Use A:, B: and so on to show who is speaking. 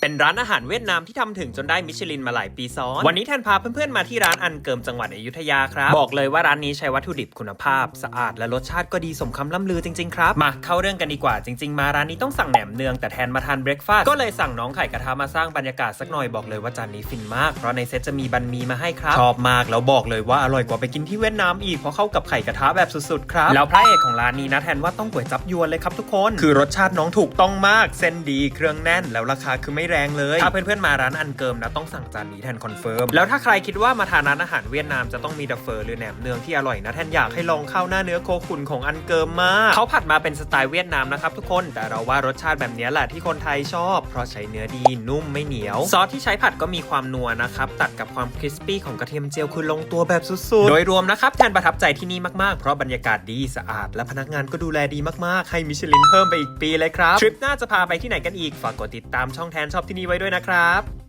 A: เป็นร้านอาหารเวียดนามที่ทำถึงจนได้มิชลินมาหลายปีซ้อน วันนี้แทนพาเพื่อนๆมาที่ร้านอันเกิมจังหวัดอยุธยาครับ บอกเลยว่าร้านนี้ใช้วัตถุดิบคุณภาพ สะอาดและรสชาติก็ดีสมคำล่ำลือจริงๆครับ มาเข้าเรื่องกันดีกว่าจริง ๆ มาร้านนี้ต้องสั่งแหนมเนืองแต่แทนมาทานเบรกฟาสต์ก็เลยสั่งน้องไข่กระทะมาสร้างบรรยากาศสักหน่อยบอกเลยว่าจานนี้ฟินมาก เพราะในเซตจะมีบันมีมาให้ครับชอบมากแล้วบอกเลยว่าอร่อยกว่าไปกินที่เวียดนามอีกเพราะเข้ากับไข่กระทะแบบสุดๆครับแล้วพระเอกของร้านนี้นะแทนว่าต้องก๋วยจับยวนเลยครับทุกคน คือรสชาติน้องถูกต้องมากเส้นดีเครื่องแน่นแล้วราคาคือไม่แรงเลย ถ้าเพื่อนๆมาร้านอันเกิมนะต้องสั่งจานนี้แทนคอนเฟิร์ม แล้วถ้าใครคิดว่ามาทานร้านอาหารเวียดนามจะต้องมีดัฟเฟอร์หรือแหนมเนืองที่อร่อยนะแทนอยากให้ลองข้าวหน้าเนื้อโคขุนของอันเกิมมากเขาผัดมาเป็นสไตล์เวียดนามนะครับทุกคนแต่เราว่ารสชาติแบบนี้แหละที่คนไทยชอบ เพราะใช้เนื้อดีนุ่มไม่เหนียว ซอสที่ใช้ผัดก็มีความนัวนะครับตัดกับความคริสปี้ของกระเทียมเจียวคือลงตัวแบบสุดๆ โดยรวมนะครับแทนประทับใจที่นี่มากๆ เพราะบรรยากาศดีสะอาด และพนักงานก็ดูแลดีมากๆ ให้มิชลินเพิ่มไปอีกปีเลยครับทริปหน้าจะพาไปที่ไหนกันอีกฝากกดติดตามช่องแทนชอบที่นี่ไว้ด้วยนะครับ